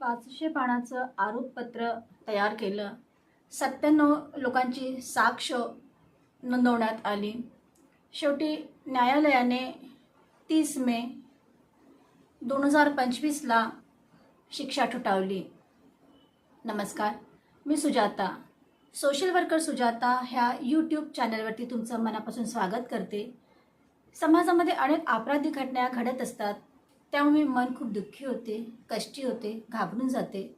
पाचशे पानाचं आरोपपत्र तयार केलं. सत्त्याण्णव लोकांची साक्ष नोंदवण्यात आली. शेवटी न्यायालयाने तीस मे दोन हजार पंचवीसला शिक्षा ठुटावली. नमस्कार मी सुजाता. सोशल वर्कर सुजाता ह्या यूट्यूब चॅनलवरती तुमचं मनापासून स्वागत करते. समाजामध्ये अनेक आपराधिक घटना घडत असतात. त्यामुळे मन खूप दुःखी होते कष्टी होते घाबरून जाते.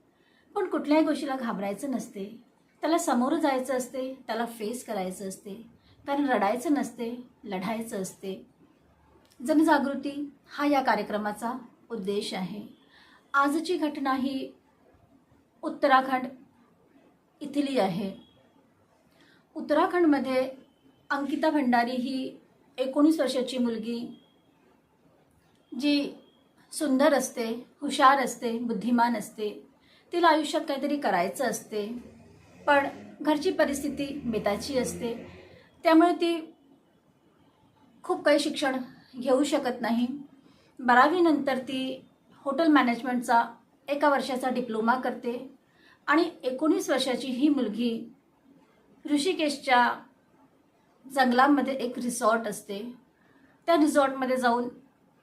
पण कुठल्याही गोष्टीला घाबरायचं नसते. त्याला समोर जायचं असते त्याला फेस करायचं असते. कारण रडायचं नसते लढायचं असते. जनजागृती हा या कार्यक्रमाचा उद्देश आहे. आजची घटना ही उत्तराखंड इथली आहे. उत्तराखंडमध्ये अंकिता भंडारी ही एकोणीस वर्षाची मुलगी जी सुंदर असते हुशार असते बुद्धिमान असते. तिला आयुष्यात काहीतरी करायचं असते. पण घरची परिस्थिती बेताची असते. त्यामुळे ती खूप काही शिक्षण घेऊ शकत नाही. बारावीनंतर ती हॉटेल मॅनेजमेंटचा एका वर्षाचा डिप्लोमा करते आणि एकोणीस वर्षाची ही मुलगी ऋषिकेशच्या जंगलामध्ये एक रिसॉर्ट असते. त्या रिसॉर्टमध्ये जाऊन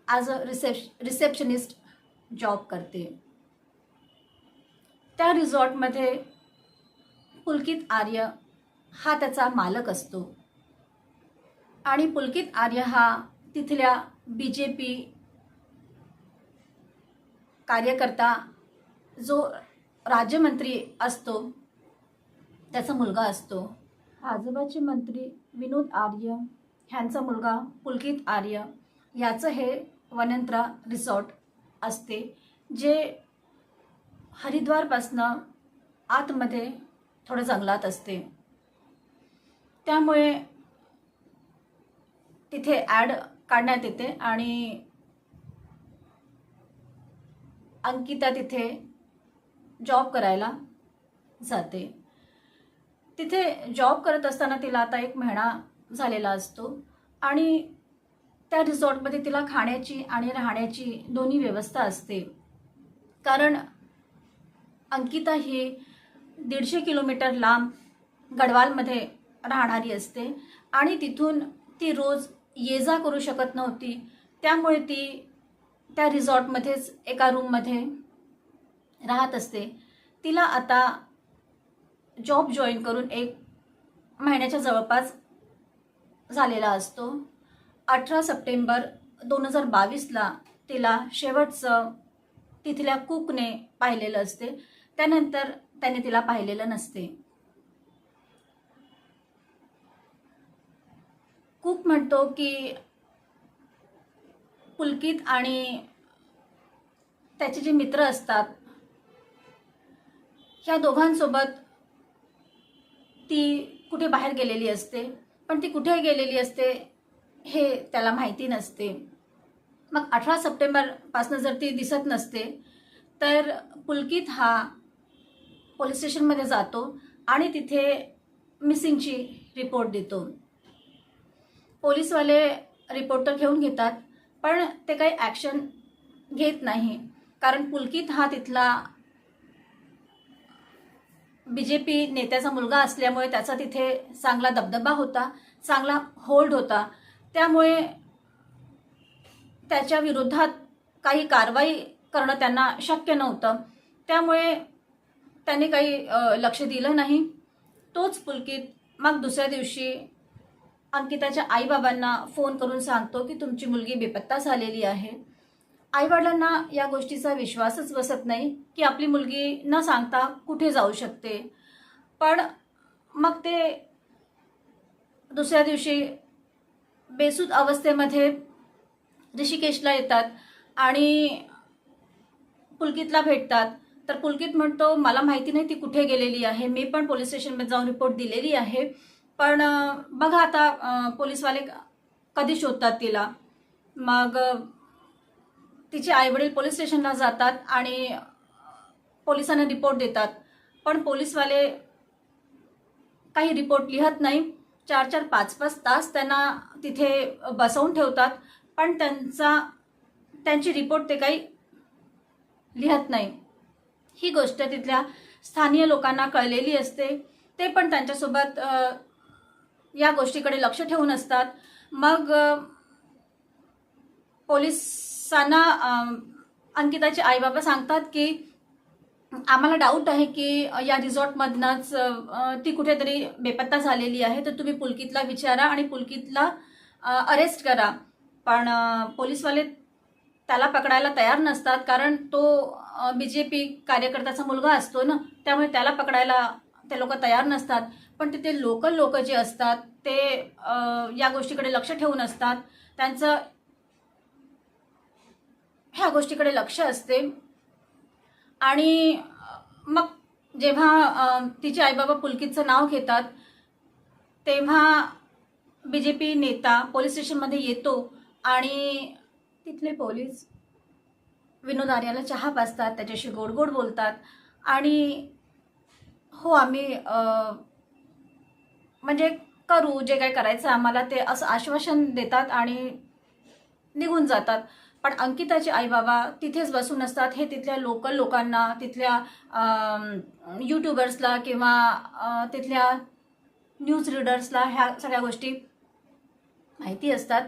ॲज अ रिसेप्श रिसेप्शनिस्ट जॉब करते. त्या रिझॉर्टमध्ये पुलकित आर्य हा त्याचा मालक असतो. आणि पुलकित आर्य हा तिथल्या बी जे पी कार्यकर्ता जो राज्यमंत्री असतो त्याचा मुलगा असतो. आजोबाचे मंत्री विनोद आर्य ह्यांचा मुलगा पुलकित आर्य याचं हे वनंत्रा रिसॉर्ट असते जे हरिद्वारपासनं आतमध्ये थोडं जंगलात असते. त्यामुळे तिथे ॲड काढण्यात येते आणि अंकिता तिथे जॉब करायला जाते. तिथे जॉब करत असताना तिला आता एक महिना झालेला असतो आणि त्या रिसॉर्टमध्ये तिला खाण्याची आणि राहण्याची दोन्ही व्यवस्था असते. कारण अंकिता ही दीडशे किलोमीटर लांब गडवालमध्ये राहणारी असते आणि तिथून ती रोज ये जा करू शकत नव्हती. त्यामुळे ती त्या रिसॉर्टमध्येच एका रूममध्ये राहत असते. तिला आता जॉब जॉईन करून एक महिन्याच्या जवळपास झालेला असतो. अठरा सप्टेंबर दोन हजार बावीसला तिला शेवटचं तिथल्या कुकने पाहिलेलं असते. त्यानंतर त्याने तिला पाहिलेलं नसते. कुक म्हणतो की पुलकित आणि त्याचे जे मित्र असतात ह्या दोघांसोबत ती कुठे बाहेर गेलेली असते. पण ती कुठे गेलेली असते हे त्याला माहिती नसते. मग अठरा सप्टेंबरपासून जर ती दिसत नसते तर पुलकित हा पोलीस स्टेशनमध्ये जातो आणि तिथे मिसिंगची रिपोर्ट देतो. पोलीसवाले रिपोर्ट तर घेऊन घेतात पण ते काही ॲक्शन घेत नाही. कारण पुलकित हा तिथला बी जे पी नेत्याचा मुलगा असल्यामुळे त्याचा तिथे चांगला दबदबा होता चांगला होल्ड होता. त्यामुळे त्याच्या विरोधात काही कारवाई करणं त्यांना शक्य नव्हतं. त्यामुळे त्यांनी काही लक्ष दिलं नाही. तोच पुलकित मग दुसऱ्या दिवशी अंकिताच्या आईबाबांना फोन करून सांगतो की तुमची मुलगी बेपत्ता झालेली आहे. आईवडिलांना या गोष्टीचा विश्वासच बसत नाही की आपली मुलगी न सांगता कुठे जाऊ शकते. पण मग ते दुसऱ्या दिवशी बेसूद अवस्थेमध्ये ऋषिकेशला येतात आणि पुलकितला भेटतात. तर पुलकित म्हणतो मला माहिती नाही ती कुठे गेलेली आहे. मी पण पोलीस स्टेशनमध्ये जाऊन रिपोर्ट दिलेली आहे. पण बघा आता पोलीसवाले कधी शोधतात तिला. मग तिचे आईवडील पोलीस स्टेशनला जातात आणि पोलिसांना रिपोर्ट देतात. पण पोलीसवाले काही रिपोर्ट लिहत नाही. चार चार पाच पाच तास त्यांना तिथे बसवून ठेवतात. पण त्यांचा त्यांची रिपोर्ट ते काही लिहत नाही. ही गोष्ट तिथल्या स्थानीय लोकांना कळलेली असते. ते पण त्यांच्यासोबत या गोष्टीकडे लक्ष ठेवून असतात. मग पोलिसांना अंकिताचे आईबाबा सांगतात की आम्हाला डाऊट आहे की या रिसॉर्टमधनंच ती कुठेतरी बेपत्ता झालेली आहे. तर तुम्ही पुलकितला विचारा आणि पुलकितला अरेस्ट करा. पण पोलीसवाले त्याला पकडायला तयार नसतात कारण तो बी जे पी कार्यकर्त्याचा मुलगा असतो ना त्यामुळे त्याला पकडायला ते लोक तयार नसतात. पण तिथे लोकल लोक जे असतात ते या गोष्टीकडे लक्ष ठेवून असतात. त्यांचं ह्या गोष्टीकडे लक्ष असते. आणि मग जेव्हा तिचे आईबाबा पुलकितचं नाव घेतात तेव्हा बी जे पी नेता पोलीस स्टेशनमध्ये येतो आणि तिथले पोलीस विनोद आर्याला चहा पाजतात त्याच्याशी गोड गोड बोलतात आणि हो आम्ही म्हणजे करू जे काय करायचं आम्हाला ते असं आश्वासन देतात आणि निघून जातात. पण अंकिताचे आई बाबा तिथेच बसून असतात. हे तिथल्या लोकल लोकांना तिथल्या यूट्यूबर्सला किंवा तिथल्या न्यूज रीडर्सला ह्या सगळ्या गोष्टी माहिती असतात.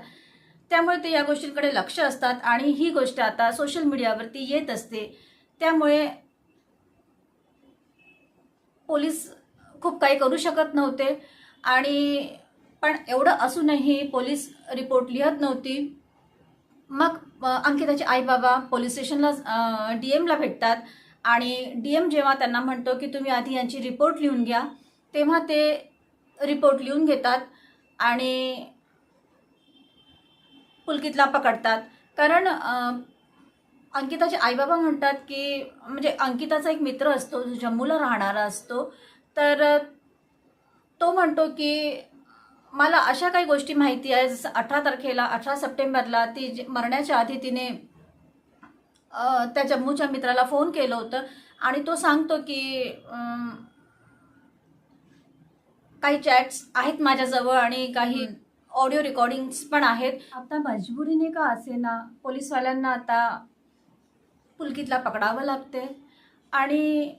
त्यामुळे ते या गोष्टींकडे लक्ष असतात आणि ही गोष्ट आता सोशल मीडियावरती येत असते. त्यामुळे पोलीस खूप काही करू शकत नव्हते आणि पण एवढं असूनही पोलीस रिपोर्ट लिहत नव्हती. मग अंकिताचे आई बाबा पोलीस स्टेशनला डी एमला भेटतात. आणि डी एम जेव्हा त्यांना म्हणतो की तुम्ही आधी यांची रिपोर्ट लिहून घ्या तेव्हा ते रिपोर्ट लिहून घेतात आणि पुलकितला पकडतात. कारण अंकिताचे आईबाबा म्हणतात की म्हणजे अंकिताचा एक मित्र असतो जो जम्मूला राहणारा असतो तर तो म्हणतो की मला अशा काही गोष्टी माहिती आहे जसं अठरा तारखेला अठरा सप्टेंबरला ती जे- मरण्याच्या आधी तिने त्या जम्मूच्या मित्राला फोन केलं होतं. आणि तो सांगतो की काही चॅट्स आहेत माझ्याजवळ आणि काही ऑडिओ रेकॉर्डिंग्स पण आहेत. आता मजबुरीने का असेना पोलीसवाल्यांना आता पुलकितला पकडावं लागते आणि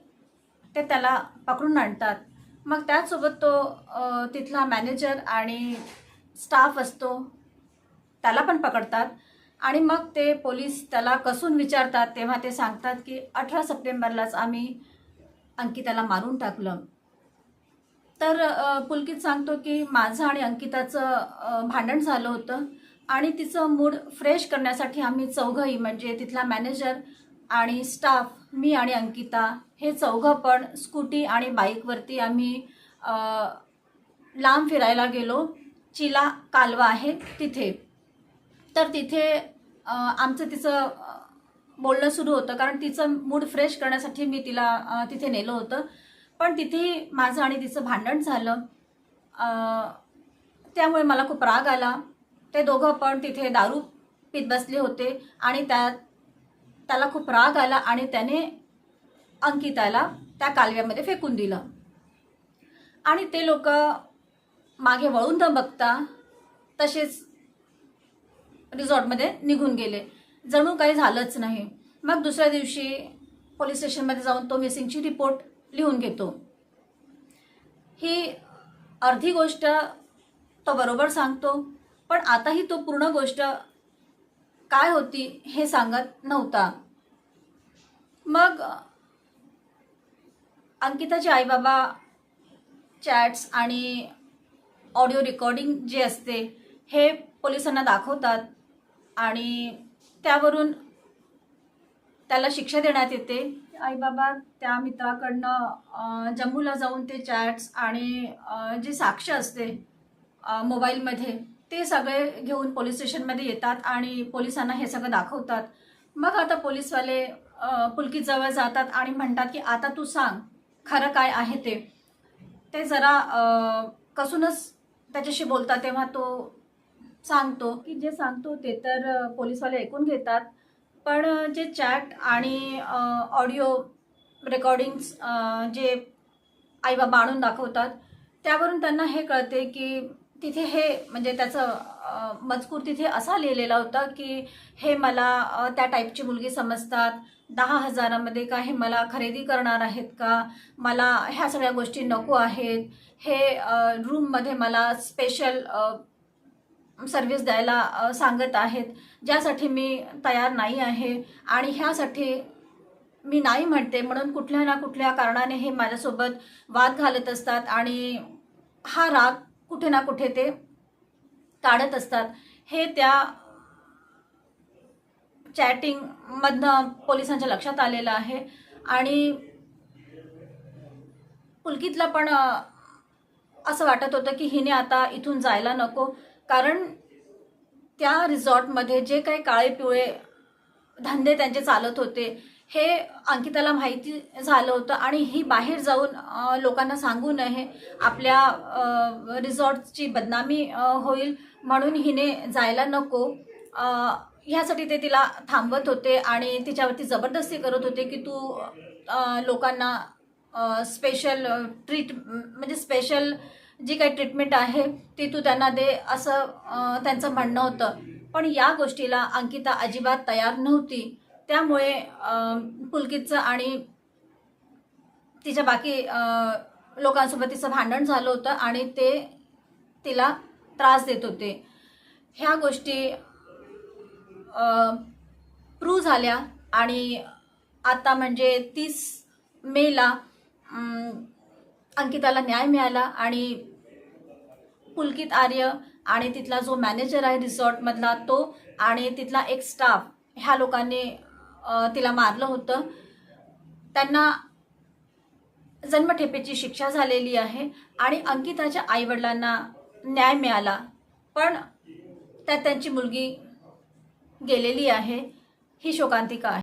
ते त्याला पकडून आणतात. मग त्याचसोबत तो तिथला मॅनेजर आणि स्टाफ असतो त्याला पण पकडतात. आणि मग ते पोलीस त्याला कसून विचारतात तेव्हा ते सांगतात की अठरा सप्टेंबरलाच आम्ही अंकिताला मारून टाकलं. तर पुलकित सांगतो की माझं आणि अंकिताचं भांडण झालं होतं. आणि तिचं मूड फ्रेश करण्यासाठी आम्ही चौघंही म्हणजे तिथला मॅनेजर आणि स्टाफ मी आणि अंकिता हे चौघं पण स्कूटी आणि बाईकवरती आम्ही लांब फिरायला गेलो. चिला कालवा आहे तिथे. तर तिथे आमचं तिचं बोलणं सुरू होतं. कारण तिचं मूड फ्रेश करण्यासाठी मी तिला तिथे नेलं होतं. पण तिथे माझं आणि तिचं भांडण झालं. त्यामुळे मला खूप राग आला. ते दोघं पण तिथे दारू पीत बसले होते आणि त्या त्याला खूप राग आला आणि त्याने अंकिताला त्या कालव्यामध्ये फेकून दिलं. आणि ते लोक मागे वळून न बघता तसेच रिझॉर्टमध्ये निघून गेले. जणू काही झालंच नाही. मग दुसऱ्या दिवशी पोलीस स्टेशनमध्ये जाऊन तो मिसिंगची रिपोर्ट लिहून घेतो. ही अर्धी गोष्ट तो बरोबर सांगतो पण आताही तो पूर्ण गोष्ट काय होती हे सांगत नव्हता. मग अंकिताचे आईबाबा चॅट्स आणि ऑडिओ रेकॉर्डिंग जे असते हे पोलिसांना दाखवतात आणि त्यावरून त्याला शिक्षा देण्यात येते. आईबाबा त्या मित्राकडनं जम्मूला जाऊन ते चॅट्स आणि जी जे साक्ष असते मोबाईलमध्ये ते सगळे घेऊन पोलीस स्टेशनमध्ये येतात आणि पोलिसांना हे सगळं दाखवतात. मग आता पोलीसवाले पुलकीजवळ जातात आणि म्हणतात की आता तू सांग खरं काय आहे ते. ते जरा कसूनच त्याच्याशी बोलतात तेव्हा तो सांगतो की जे सांगतो ते तर पोलीसवाले ऐकून घेतात पण जे चॅट आणि ऑडिओ रेकॉर्डिंग्स जे आईबाबा आणून दाखवतात त्यावरून त्यांना हे कळते की तिथे हे म्हणजे त्याचं मजकूर तिथे असा लिहिलेला होता की हे मला त्या टाईपची मुलगी समजतात दहा हजारामध्ये का हे मला खरेदी करणार आहेत का? मला ह्या सगळ्या गोष्टी नको आहेत. हे रूममध्ये मला स्पेशल सर्विस द्यायला सांगत आहेत. ज्यासाठी मी तयार नाही आहे आणि ह्यासाठी मी नाही म्हणते. म्हणून कुठल्या ना कुठल्या कारणाने हे माझ्यासोबत वाद घालत असतात आणि हा राग कुठे ना कुठे ते काढत असतात. हे त्या चॅटिंगमधनं पोलिसांच्या लक्षात आलेलं आहे. आणि पुलकीतला पण असं वाटत होतं की हिने आता इथून जायला नको. कारण त्या रिसॉर्टमध्ये जे काही काळे पिवळे धंदे त्यांचे चालत होते हे अंकिताला माहिती झालं होतं. आणि ही बाहेर जाऊन लोकांना सांगू नये आपल्या रिझॉर्टची रिसॉर्टची बदनामी होईल म्हणून हिने जायला नको. ह्यासाठी ते तिला थांबवत होते आणि तिच्यावरती जबरदस्ती करत होते की तू लोकांना स्पेशल ट्रीट म्हणजे स्पेशल जी काही ट्रीटमेंट आहे ती तू त्यांना दे असं त्यांचं म्हणणं होतं. पण या गोष्टीला अंकिता अजिबात तयार नव्हती. त्यामुळे पुलकितचं आणि तिच्या बाकी लोकांसोबत तिचं भांडण झालं होतं आणि ते तिला त्रास देत होते. ह्या गोष्टी प्रूव्ह झाल्या आणि आता म्हणजे तीस मेला अंकिताला न्याय मिळाला आणि पुलकित आर्य आणि तिथला जो मॅनेजर आहे रिसॉर्टमधला तो आणि तिथला एक स्टाफ ह्या लोकांनी तिला मारलं होतं. त्यांना जन्मठेपेची शिक्षा झालेली आहे आणि अंकिताच्या आईवडिलांना न्याय मिळाला. पण त्यात त्यांची मुलगी गेलेली आहे ही शोकांतिका आहे.